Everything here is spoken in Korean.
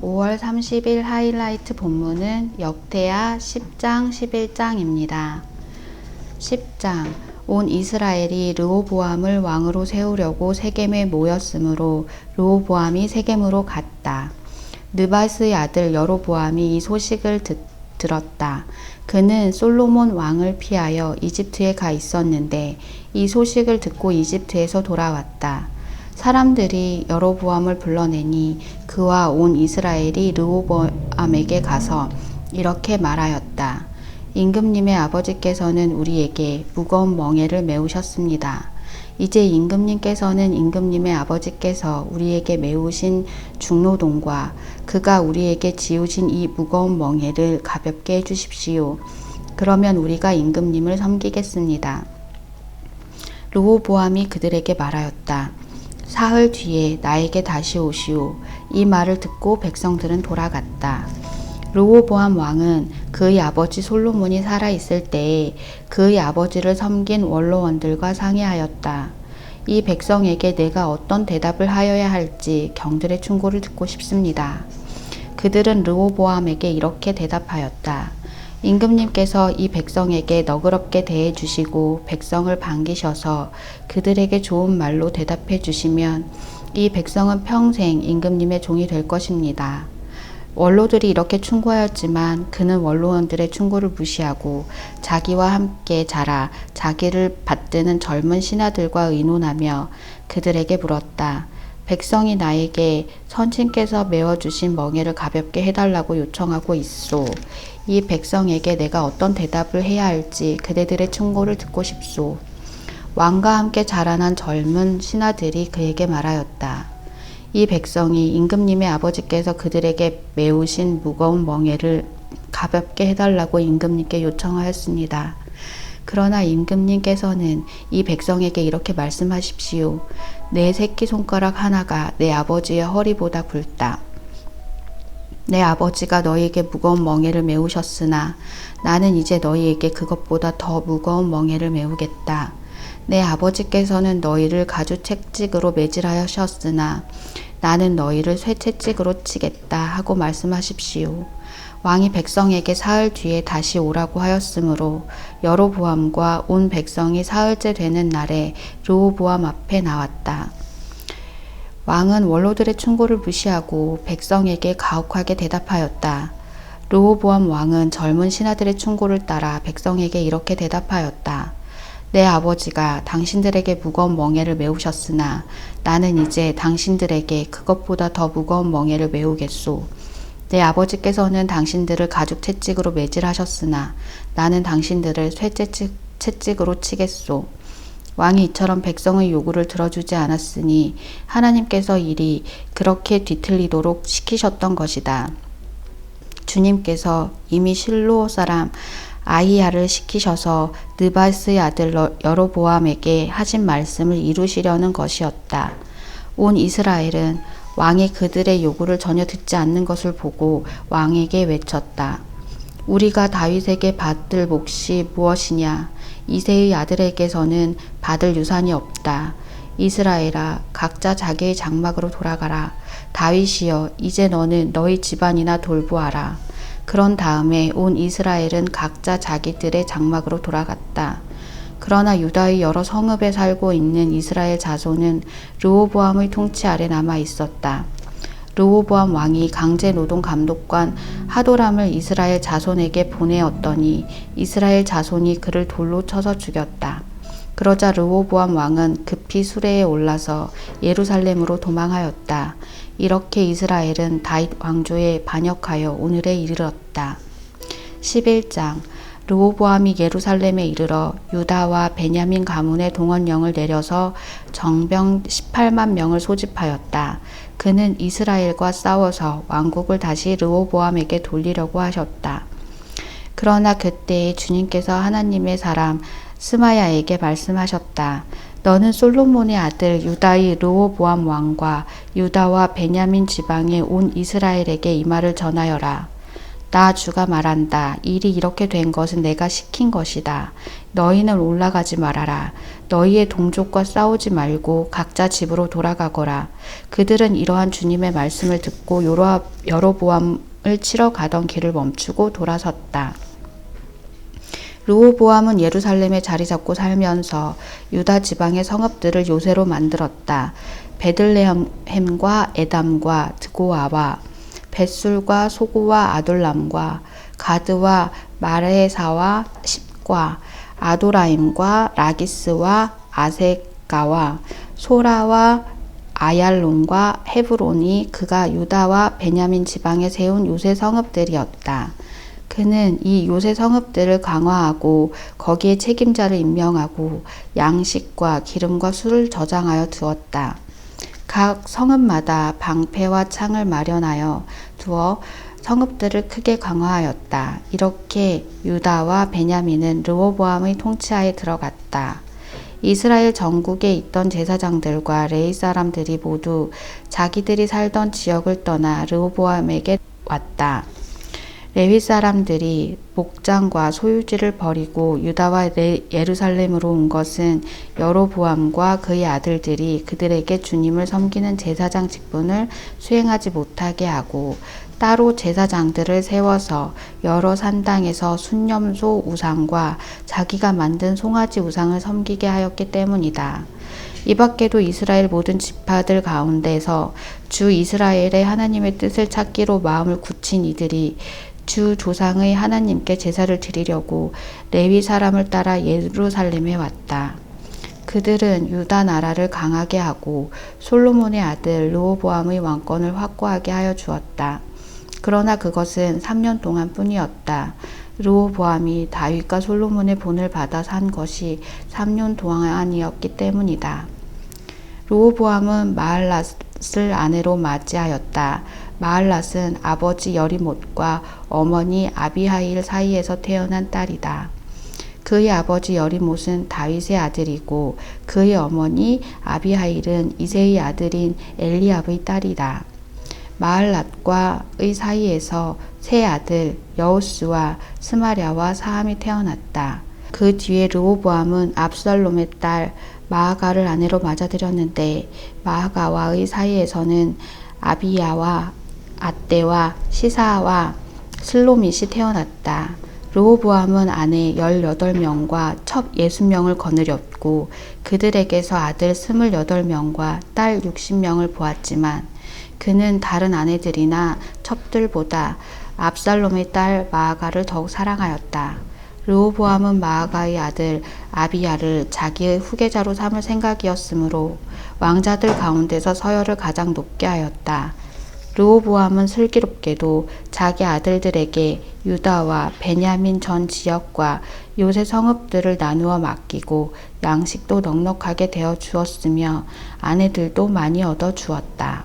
(5월 30일) 하이라이트 본문은 역대하 10장 11장입니다. 10장 온 이스라엘이 르호보암을 왕으로 세우려고 세겜에 모였으므로 르호보암이 세겜으로 갔다. 느바스의 아들 여로보암이 이 소식을 듣, 들었다. 그는 솔로몬 왕을 피하여 이집트에 가 있었는데 이 소식을 듣고 이집트에서 돌아왔다. 사람들이 여로보암을 불러내니 그와 온 이스라엘이 르호보암에게 가서 이렇게 말하였다. 임금님의 아버지께서는 우리에게 무거운 멍에를 메우셨습니다. 이제 임금님께서는 임금님의 아버지께서 우리에게 메우신 중노동과 그가 우리에게 지우신 이 무거운 멍에를 가볍게 해주십시오. 그러면 우리가 임금님을 섬기겠습니다. 르호보암이 그들에게 말하였다. 사흘 뒤에 나에게 다시 오시오. 이 말을 듣고 백성들은 돌아갔다. 르호보암 왕은 그의 아버지 솔로몬이 살아 있을 때에 그의 아버지를 섬긴 원로원들과 상의하였다. 이 백성에게 내가 어떤 대답을 하여야 할지 경들의 충고를 듣고 싶습니다. 그들은 르호보암에게 이렇게 대답하였다. 임금님께서 이 백성에게 너그럽게 대해 주시고 백성을 반기셔서 그들에게 좋은 말로 대답해 주시면 이 백성은 평생 임금님의 종이 될 것입니다. 원로들이 이렇게 충고하였지만 그는 원로원들의 충고를 무시하고 자기와 함께 자라 자기를 받드는 젊은 신하들과 의논하며 그들에게 물었다. 백성이 나에게 선친께서 메워주신 멍에를 가볍게 해달라고 요청하고 있소. 이 백성에게 내가 어떤 대답을 해야 할지 그대들의 충고를 듣고 싶소. 왕과 함께 자라난 젊은 신하들이 그에게 말하였다. 이 백성이 임금님의 아버지께서 그들에게 메우신 무거운 멍에를 가볍게 해달라고 임금님께 요청하였습니다. 그러나 임금님께서는 이 백성에게 이렇게 말씀하십시오. 내 새끼 손가락 하나가 내 아버지의 허리보다 굵다. 내 아버지가 너희에게 무거운 멍에를 메우셨으나 나는 이제 너희에게 그것보다 더 무거운 멍에를 메우겠다. 내 아버지께서는 너희를 가주 채찍으로 매질하셨으나 나는 너희를 쇠채찍으로 치겠다 하고 말씀하십시오. 왕이 백성에게 사흘 뒤에 다시 오라고 하였으므로 여로보암과 온 백성이 사흘째 되는 날에 르호보암 앞에 나왔다. 왕은 원로들의 충고를 무시하고 백성에게 가혹하게 대답하였다. 르호보암 왕은 젊은 신하들의 충고를 따라 백성에게 이렇게 대답하였다. 내 아버지가 당신들에게 무거운 멍에를 메우셨으나 나는 이제 당신들에게 그것보다 더 무거운 멍에를 메우겠소. 내 아버지께서는 당신들을 가죽 채찍으로 매질하셨으나 나는 당신들을 쇠 채찍 채찍으로 치겠소. 왕이 이처럼 백성의 요구를 들어주지 않았으니 하나님께서 일이 그렇게 뒤틀리도록 시키셨던 것이다. 주님께서 이미 실로 사람 아이야를 시키셔서 느바스의 아들 여로보암에게 하신 말씀을 이루시려는 것이었다. 온 이스라엘은 왕이 그들의 요구를 전혀 듣지 않는 것을 보고 왕에게 외쳤다. 우리가 다윗에게 받을 몫이 무엇이냐? 이세의 아들에게서는 받을 유산이 없다. 이스라엘아, 각자 자기의 장막으로 돌아가라. 다윗이여, 이제 너는 너희 집안이나 돌보아라. 그런 다음에 온 이스라엘은 각자 자기들의 장막으로 돌아갔다. 그러나 유다의 여러 성읍에 살고 있는 이스라엘 자손은 르호보암의 통치 아래 남아 있었다. 르호보암 왕이 강제 노동 감독관 하도람을 이스라엘 자손에게 보내었더니 이스라엘 자손이 그를 돌로 쳐서 죽였다. 그러자 르호보암 왕은 급히 수레에 올라서 예루살렘으로 도망하였다. 이렇게 이스라엘은 다윗 왕조에 반역하여 오늘에 이르렀다. 11장 르호보암이 예루살렘에 이르러 유다와 베냐민 가문의 동원령을 내려서 정병 18만 명을 소집하였다. 그는 이스라엘과 싸워서 왕국을 다시 르호보암에게 돌리려고 하셨다. 그러나 그때에 주님께서 하나님의 사람 스마야에게 말씀하셨다. 너는 솔로몬의 아들 유다의 르호보암 왕과 유다와 베냐민 지방의 온 이스라엘에게 이 말을 전하여라. 나 주가 말한다. 일이 이렇게 된 것은 내가 시킨 것이다. 너희는 올라가지 말아라. 너희의 동족과 싸우지 말고 각자 집으로 돌아가거라. 그들은 이러한 주님의 말씀을 듣고 여로- 여로보암을 치러 가던 길을 멈추고 돌아섰다. 르호보암은 예루살렘에 자리 잡고 살면서 유다 지방의 성읍들을 요새로 만들었다. 베들레헴과 에담과 드고아와 벳술과 소고와 아돌람과 가드와 마레사와 십과 아도라임과 라기스와 아세가와 소라와 아얄론과 헤브론이 그가 유다와 베냐민 지방에 세운 요새 성읍들이었다. 그는 이 요새 성읍들을 강화하고 거기에 책임자를 임명하고 양식과 기름과 술을 저장하여 두었다. 각 성읍마다 방패와 창을 마련하여 두어 성읍들을 크게 강화하였다. 이렇게 유다와 베냐민은 르호보암의 통치하에 들어갔다. 이스라엘 전국에 있던 제사장들과 레이 사람들이 모두 자기들이 살던 지역을 떠나 르호보암에게 왔다. 레위 사람들이 목장과 소유지를 버리고 유다와 레- 예루살렘으로 온 것은 여로보암과 그의 아들들이 그들에게 주님을 섬기는 제사장 직분을 수행하지 못하게 하고 따로 제사장들을 세워서 여러 산당에서 순념소 우상과 자기가 만든 송아지 우상을 섬기게 하였기 때문이다. 이 밖에도 이스라엘 모든 지파들 가운데서 주 이스라엘의 하나님의 뜻을 찾기로 마음을 굳힌 이들이 주 조상의 하나님께 제사를 드리려고 레위 사람을 따라 예루살렘에 왔다. 그들은 유다 나라를 강하게 하고 솔로몬의 아들 르호보암의 왕권을 확고하게 하여 주었다. 그러나 그것은 3년 동안 뿐이었다. 르호보암이 다윗과 솔로몬의 본을 받아 산 것이 3년 동안이었기 때문이다. 르호보암은 마할랏을 아내로 맞이하였다. 마할랏은 아버지 여리못과 어머니 아비하일 사이에서 태어난 딸이다. 그의 아버지 여리못은 다윗의 아들이고 그의 어머니 아비하일은 이세의 아들인 엘리압의 딸이다. 마할랏과의 사이에서 세 아들 여호수와 스마랴와 사함이 태어났다. 그 뒤에 르호보암은 압살롬의 딸 마아가를 아내로 맞아들였는데 마아가와의 사이에서는 아비야와 아떼와 시사와 슬로밋이 태어났다. 르호보암은 아내 18명과 첩 60명을 거느렸고 그들에게서 아들 28명과 딸 60명을 보았지만 그는 다른 아내들이나 첩들보다 압살롬의 딸 마아가를 더욱 사랑하였다. 르호보암은 마아가의 아들 아비야를 자기의 후계자로 삼을 생각이었으므로 왕자들 가운데서 서열을 가장 높게 하였다. 르호보암은 슬기롭게도 자기 아들들에게 유다와 베냐민 전 지역과 요새 성읍들을 나누어 맡기고 양식도 넉넉하게 되어 주었으며 아내들도 많이 얻어 주었다.